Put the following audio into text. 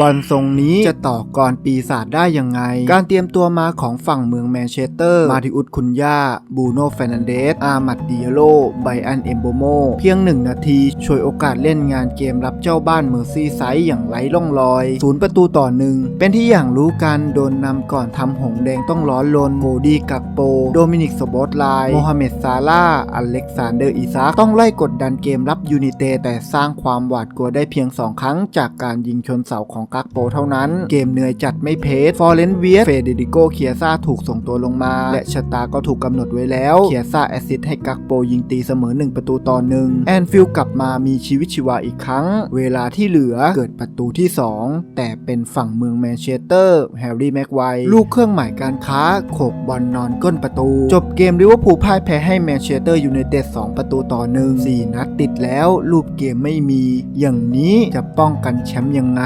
บอลทรงนี้จะต่อกรปีศาจได้ยังไง การเตรียมตัวมาของฝั่งเมืองแมนเชสเตอร์ มาติอุสคุนยาบูโนเฟนันเดส อามัดดิเอโล ไบอันเอมโบโม เพียงหนึ่งนาที ช่วยโอกาสเล่นงานเกมรับเจ้าบ้านเมอร์ซี่ไซด์อย่างไร้ร่องรอยศูนย์ประตูต่อหนึ่ง เป็นที่อย่างรู้กันโดนนำก่อนทำหงแดงต้องร้อนลนโกดี้กักโป โดมินิกสบอตไลโมฮัมเหม็ดซาลาอเล็กซานเดอร์อิซักต้องไล่กดดันเกมรับยูนิเตแต่สร้างความหวาดกลัวได้เพียง 2 ครั้งจากการยิงชนเสาของของกักโปเท่านั้น เกมเหนื่อยจัดไม่เพสฟอร์เรนเวียสเฟเดริโกเคียซ่าถูกส่งตัวลงมา และชะตาก็ถูกกำหนดไว้แล้วเคียซ่าแอซิสต์ให้กักโปยิงตีเสมอ 1 ประตูต่อหนึ่งแอนฟิลกลับมามีชีวิตชีวาอีกครั้ง เวลาที่เหลือเกิดประตูที่ 2 แต่เป็นฝั่งเมืองแมนเชสเตอร์แฮร์รี่แม็กไวร์ลูกเครื่องหมายการค้าโขกบอลนอนก้นประตู จบเกมลิเวอร์พูลพ่ายแพ้ให้แมนเชสเตอร์ยูไนเต็ด2ประตูต่อหนึ่งสี่นัดติดแล้วรูปเกมไม่มี อย่างนี้จะป้องกันแชมป์ยังไง